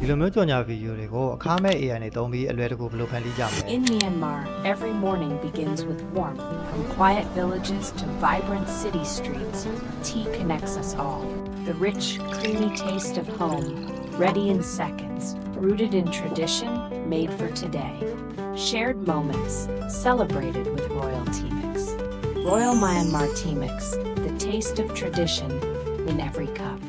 ဒီလိုမျိုးကြော်ညာဗီဒီယိုတွေကိုအခါမဲ့ AI နဲ့သုံးပြီးအလွယ်တကူဘယ်လိုဖန်တီးကြမလဲ In Myanmar, every morning begins with warmth. From quiet villages to vibrant city streets, tea connects us all. The rich, creamy taste of home, ready in seconds, rooted in tradition, made for today. Shared moments, celebrated with Royal Tea Mix. Royal Myanmar Tea Mix, the taste of tradition in every cup.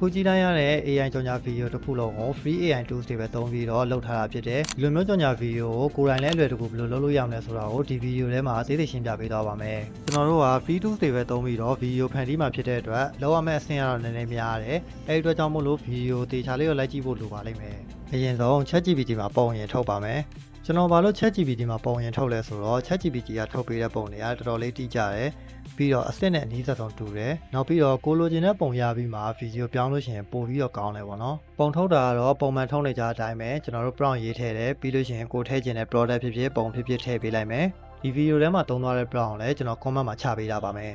ခုကြည့်တိုင်းရတဲ့ AI ကြော်ညာဗီဒီယိုတစ်ခုလုံးကို free AI tools တွေပဲသုံးပြီးတော့လုပ်ထားတာဖြစ်တယ်ဒီလိုမျိုးကြော်ညာဗီဒီယိုကိုကိုယ်တိုင်လည်းအလွယ်တကူဘယ်လိုလုပ်လို့ရမလဲဆိုတာကိုဒီဗီဒီယိုထဲမှာသေးသေးရှင်းပြပေးသွားပါမယ်ကျွန်တော်တို့က free tools တွေပဲသုံးပြီးတော့ဗီဒီယိုဖန်တီးမှာဖြစ်တဲ့အတွက်လောက်ရမယ့်အဆင့်ကတော့နည်းနည်းများတယ်အဲဒီအတွက်ကြောင့်မို့လို့ဗီဒီယိုတေချာလေးကိုလိုက်ကြည့်ဖို့လိုပါလိမ့်မယ်အရင်ဆုံး ChatGPT မှာပုံရင်ထုတ်ပါမယ် ကျွန်တော်ဘာလို့ ChatGPT မှာပုံရင်ထုတ်လဲဆိုတော့ ChatGPT ကထုတ်ပေးတဲ့ပုံတွေကတော်တော်လေးတိကျတယ်ပြီးတော့အစ်စ်နဲ့အနည်းဆက်ဆုံးတူတယ်နောက်ပြီးတော့ကိုလိုချင်တဲ့ပုံရပြီးမှဗီဒီယိုပြောင်းလို့ရှိရင်ပိုပြီးတော့ကောင်းတယ်ပေါ့နော်ပုံထုတ်တာကတော့ပုံမှန်ထုတ်နေကြတဲ့အတိုင်းပဲကျွန်တော်တို့ prompt ရေးထည့်တယ်ပြီးလို့ရှိရင်ကိုထည့်ချင်တဲ့ product ဖြစ်ဖြစ်ပုံဖြစ်ဖြစ်ထည့်ပေးလိုက်မယ်ဒီဗီဒီယိုထဲမှာသုံးသွားတဲ့ prompt ကိုလည်းကျွန်တော် comment မှာချပေးတာပါမယ်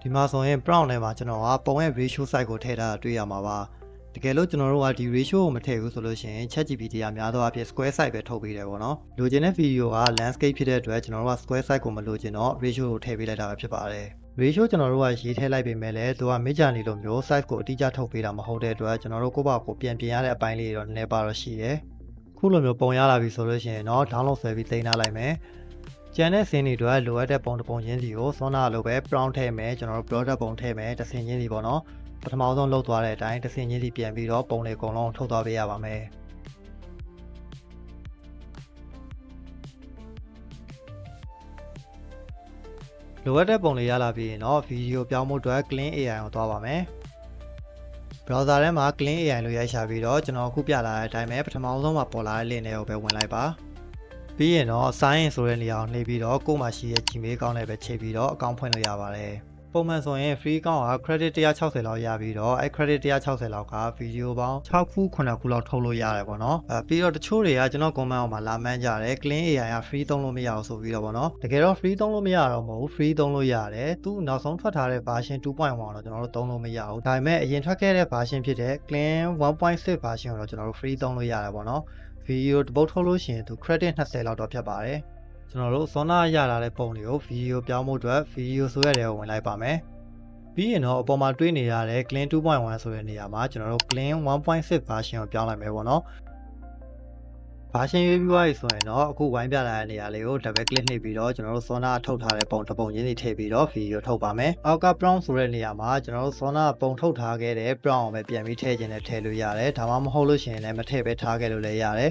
ဒီမှာဆိုရင် prompt ထဲမှာကျွန်တော်ကပုံရဲ့ ratio size ကိုထည့်ထားတာတွေ့ရမှာပါ တကယ်လို့ကျွန်တော်တို့ကဒီ ratio ကိုမထည့်ဘူးဆိုလို့ရှိရင် ChatGPT ကများသောအားဖြင့် square size ပဲထုတ်ပေးတယ်ပေါ့နော်လိုချင်တဲ့ video က landscape ဖြစ်တဲ့အတွက်ကျွန်တော်တို့က square size ကိုမလိုချင်တော့ ratio ကိုထည့်ပေးလိုက်တာပဲဖြစ်ပါတယ် ratio ကျွန်တော်တို့ကရေးထည့်လိုက်ပေမဲ့လည်းသူက midjourney လိုမျိုး size ကိုအတိအကျထုတ်ပေးတာမဟုတ်တဲ့အတွက်ကျွန်တော်တို့ကိုယ့်ဘာကိုပြန်ပြင်ရတဲ့အပိုင်းလေးတွေတော့နည်းနည်းပါတော့ရှိတယ်ခုလိုမျိုးပုံရလာပြီဆိုလို့ရှိရင်တော့ download ဆွဲပြီးတင်ထားလိုက်မယ်ကျန်တဲ့စင်းတွေအတွက်လိုအပ်တဲ့ပုံတစ်ပုံချင်းစီကိုစောနာလိုပဲ prompt ထည့်မယ်ကျွန်တော်တို့ product ပုံထည့်မယ်တစ်စင်ချင်းစီပေါ့နော် ပထမဆုံးလောက်သွားတဲ့အတိုင်းတစ်စင်ချင်းစီပြန်ပြီးတော့ပုံတွေအကုန်လုံးထုတ်သွားပေးရပါမယ်လိုအပ်တဲ့ပုံတွေရလာပြီးရင်တော့ဗီဒီယိုပြောင်းဖို့အတွက် clean AI ကိုသွားပါမယ် browser ထဲမှာ clean AI လို့ရိုက်ရှာပြီးတော့ကျွန်တော်အခုပြလာတဲ့အတိုင်းပဲပထမဆုံးမှာပေါ်လာတဲ့ link တွေကိုပဲဝင်လိုက်ပါပြီးရင်တော့ sign in ဆိုတဲ့နေရာကိုနှိပ်ပြီးတော့ကိုယ်မှာရှိတဲ့ Gmail account နဲ့ပဲချိန်ပြီးတော့ account ဖွင့်လို့ရပါတယ် ပုံမှန်ဆိုရင် free account က credit 160လောက်ရပြီးတော့အဲ credit 160လောက်ကဗီဒီယိုပေါင်း6ခု9ခုလောက်ထုတ်လို့ရတယ်ပေါ့နော်အဲပြီးတော့တချို့တွေကကျွန်တော် comment အောက်မှာလာမှန်းကြတယ် clean AI က free သုံးလို့မရအောင်ဆိုပြီးတော့ပေါ့နော်တကယ်တော့ free သုံးလို့မရတော့မဟုတ်ဘူး free သုံးလို့ရတယ်သူနောက်ဆုံးထွက်ထားတဲ့ version 2.1တော့ကျွန်တော်တို့သုံးလို့မရဘူးဒါပေမဲ့အရင်ထွက်ခဲ့တဲ့ version ဖြစ်တဲ့ clean 1.6 version ကိုတော့ကျွန်တော်တို့ free သုံးလို့ရတယ်ပေါ့နော်ဗီဒီယိုတစ်ပုတ်ထုတ်လို့ရှိရင်သူ credit 20လောက်တော့ဖြတ်ပါတယ် ကျွန်တော်တို့စောနာရလာတဲ့ပုံတွေကိုဗီဒီယိုပြောင်းဖို့အတွက်ဗီဒီယိုဆိုရတဲ့ကိုဝင်လိုက်ပါမယ်ပြီးရင်တော့အပေါ်မှာတွေးနေရတဲ့ clean 2.1ဆိုတဲ့နေရာမှာကျွန်တော်တို့ clean 1.6 version ကိုပြောင်းလိုက်မယ်ပေါ့နော် version ရွေးပြီးသွားပြီဆိုရင်တော့အခုဝိုင်းပြလာတဲ့နေရာလေးကို double click နှိပ်ပြီးတော့ကျွန်တော်တို့ Sona ထုတ်ထားတဲ့ပုံတစ်ပုံချင်းစီထည့်ပြီးတော့ video ထုတ်ပါမယ်အောက်က prompt ဆိုတဲ့နေရာမှာကျွန်တော်တို့ Sona ပုံထုတ်ထားခဲ့တဲ့ prompt ကိုပဲပြန်ပြီးထည့်ခြင်းနဲ့ထည့်လို့ရတယ်ဒါမှမဟုတ်လို့ရှိရင်လည်းမထည့်ပဲထားခဲ့လို့လည်းရတယ်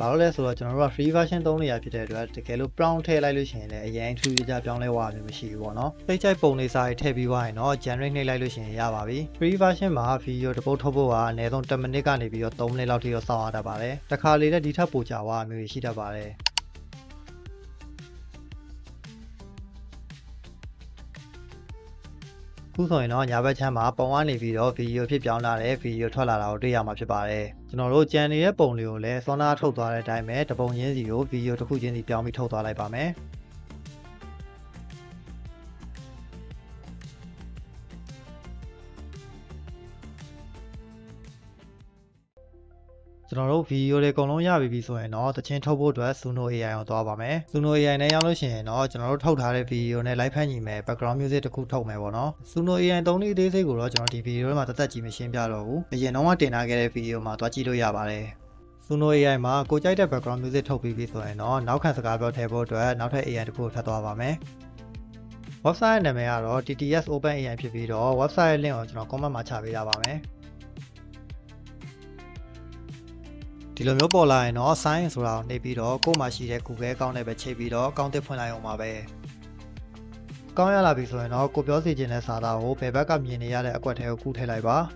ဘာလို့လဲဆိုတော့ကျွန်တော်တို့က free version သုံးနေရဖြစ်တဲ့အတွက်တကယ်လို့ prompt ထည့်လိုက်လို့ရှိရင်လည်းအရင်ထူးခြားပြောင်းလဲသွားမှာမရှိဘူးပေါ့နော်သိချိုက်ပုံလေးစာရေးထည့်ပြီးသွားရင်တော့ generate နှိပ်လိုက်လို့ရှိရင်ရပါပြီ free version မှာ video တစ်ပုတ်ထုတ်ဖို့ကအနည်းဆုံး10မိနစ်ကနေပြီးတော့3မိနစ်လောက်ထိတော့စောင့်ရတတ်ပါတယ်တခါလေလည်းဒီထက်ပိုကြာသွားမျိုးရှိတတ်ပါတယ် ခုဆိုရင်တော့ညာဘက်ချမ်းမှာပုံကနေပြီးတော့ဗီဒီယိုဖြစ်ပြောင်းလာတဲ့ဗီဒီယိုထွက်လာတာကိုတွေ့ရမှာဖြစ်ပါတယ်ကျွန်တော်တို့ကြံနေတဲ့ပုံလေးကိုလည်းစောနာထုတ်သွားတဲ့အတိုင်းပဲတပုံချင်းစီကိုဗီဒီယိုတစ်ခုချင်းစီပြောင်းပြီးထုတ်သွားလိုက်ပါမယ် ကျွန်တော်တို့ဗီဒီယိုတွေအကုန်လုံးရပြီပြီဆိုရင်တော့တချင်းထုတ်ဖို့အတွက် Suno AI ကိုသွားပါမယ် Suno AI နဲ့ရောက်လို့ရှိရင်တော့ကျွန်တော်တို့ထုတ်ထားတဲ့ဗီဒီယိုနဲ့ live ဖန်ညီမယ် background music တစ်ခုထုတ်မယ်ပေါ့နော် Suno AI သုံးနည်းအသေးစိတ်ကိုတော့ကျွန်တော်ဒီဗီဒီယိုထဲမှာတသက်ကြည့်မရှင်းပြတော့ဘူးအရင်တော့ကတင်ထားခဲ့တဲ့ဗီဒီယိုမှာသွားကြည့်လို့ရပါတယ် Suno AI မှာကိုကြိုက်တဲ့ background music ထုတ်ပြီးပြီဆိုရင်တော့နောက်ခံစကားပြောထည့်ဖို့အတွက်နောက်ထပ် AI တစ်ခုကိုထပ်သွားပါမယ် website နာမည်ကတော့ TTS Open AI ဖြစ်ပြီးတော့ website link ကိုကျွန်တော် comment မှာချပေးထားပါမယ် ဒီလိုမျိုးပေါ်လာရင်တော့ sign ဆိုတာကိုနှိပ်ပြီးတော့ကိုယ်မှာရှိတဲ့ Google account နဲ့ပဲချိန်ပြီးတော့ account တစ်ဖွင့်လိုက်အောင်ပါပဲ။ကောင်းရလာပြီဆိုရင်တော့ကိုပြောစီခြင်းတဲ့စာသားကိုဘယ်ဘက်ကမြင်နေရတဲ့အကွက်ထဲကိုကူးထည့်လိုက်ပါ။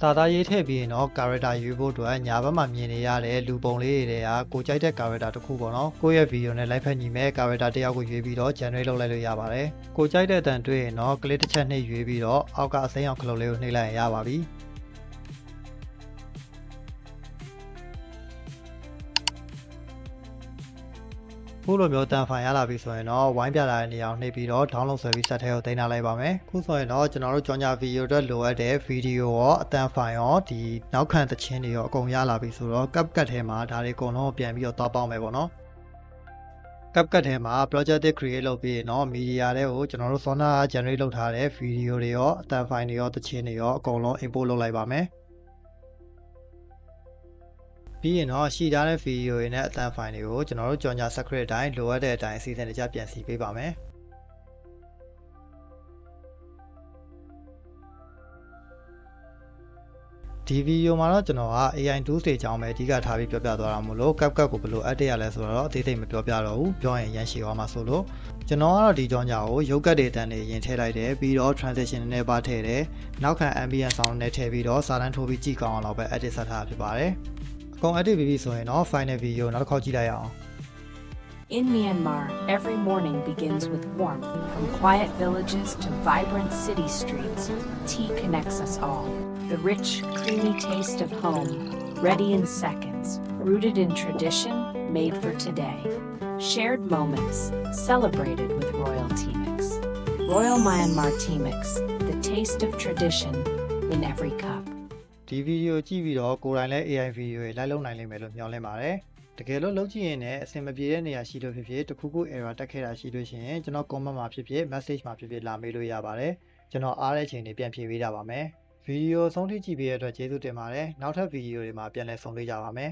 စာသားရေးထည့်ပြီးရင်တော့ character ရွေးဖို့အတွက်ညာဘက်မှာမြင်နေရတဲ့လူပုံလေးတွေကကိုကြိုက်တဲ့ character တစ်ခုပေါ့နော်။ကိုယ့်ရဲ့ video နဲ့ live ဖက်ညီမဲ့ character တစ်ယောက်ကိုရွေးပြီးတော့ generate လုပ်လိုက်လို့ရပါတယ်။ကိုကြိုက်တဲ့အတန်တွေ့ရင်တော့ click တစ်ချက်နှိပ်ရွေးပြီးတော့အောက်ကအစိမ်းအောင်ခလုတ်လေးကိုနှိပ်လိုက်ရင်ရပါပြီ။ ခုလိုမျိုးတန်ဖိုင်ရလာပြီဆိုရင်တော့ဝိုင်းပြလာတဲ့နေရာကိုနှိပ်ပြီးတော့ download ဆွဲပြီး set ထဲကိုတင်ထားလိုက်ပါမယ်ခုဆိုရင်တော့ကျွန်တော်တို့ကြောင်ညာဗီဒီယိုအတွက်လိုအပ်တဲ့ဗီဒီယိုရောအတန်ဖိုင်ရောဒီနောက်ခံသချင်းတွေရောအကုန်ရလာပြီဆိုတော့ CapCut ထဲမှာဒါတွေအကုန်လုံးကိုပြန်ပြီးတော့သွားပေါင်းမယ်ပေါ့နော် CapCut ထဲမှာ project တွေ create လုပ်ပြီးရင်တော့ media တွေကိုကျွန်တော်တို့ Sona generate လုပ်ထားတဲ့ video တွေရောအတန်ဖိုင်တွေရောသချင်းတွေရောအကုန်လုံး import လုပ်လိုက်ပါမယ် ပြီးရင်တော့ရှိထားတဲ့ video တွေနဲ့အတန်ဖိုင်တွေကိုကျွန်တော်တို့ကြော်ညာ secret အတိုင်းလိုအပ်တဲ့အတိုင်းအစီအစဉ်တကျပြန်စီပေးပါမယ်ဒီဗီဒီယိုမှာတော့ကျွန်တော်က AI tools တွေအကြောင်းပဲအဓိကထားပြီးပြောပြသွားတာမို့လို့ CapCut ကိုဘယ်လို add ရလဲဆိုတော့အသေးစိတ်မပြောပြတော့ဘူးပြောရင်ရန်ရှည်သွားမှာဆိုလို့ကျွန်တော်ကတော့ဒီကြောင်းညာကိုရုပ်ကတ်တွေတန်တွေရင်ထည့်လိုက်တယ်ပြီးတော့ transition နဲ့ပါထည့်တယ်နောက်ခံ ambient sound နဲ့ထည့်ပြီးတော့စာတန်းထိုးပြီးကြည့်ကောင်းအောင်တော့ပဲ edit ဆက်ထားတာဖြစ်ပါတယ်အ ကုန် edit ပြီးပြီဆိုရင်တော့ final video နောက်တစ်ခေါက်ကြည့်လိုက်ရအောင် In Myanmar, every morning begins with warmth. From quiet villages to vibrant city streets, tea connects us all. The rich, creamy taste of home, ready in seconds, rooted in tradition, made for today. Shared moments, celebrated with Royal Tea Mix. Royal Myanmar Tea Mix, the taste of tradition in every cup. ဒီဗီဒီယိုကြည့်ပြီးတော့ကိုယ်တိုင်လည်း AI ဗီဒီယိုတွေလိုက်လုပ်နိုင်လိမ့်မယ်လို့မျှော်လင့်ပါတယ်တကယ်လို့လုပ်ကြည့်ရင်လည်းအဆင်မပြေတဲ့နေရာရှိလို့ဖြစ်ဖြစ်တခုခု error တက်ခဲ့တာရှိလို့ရှိရင်ကျွန်တော် comment မှာဖြစ်ဖြစ် message မှာဖြစ်ဖြစ်လာမေးလို့ရပါတယ်ကျွန်တော်အားတဲ့အချိန်တွေပြန်ဖြေပေးတာပါမယ်ဗီဒီယိုဆုံးထိကြည့်ပေးတဲ့အတွက်ကျေးဇူးတင်ပါတယ်နောက်ထပ်ဗီဒီယိုတွေမှာပြန်လည်ဆုံတွေ့ကြပါမယ်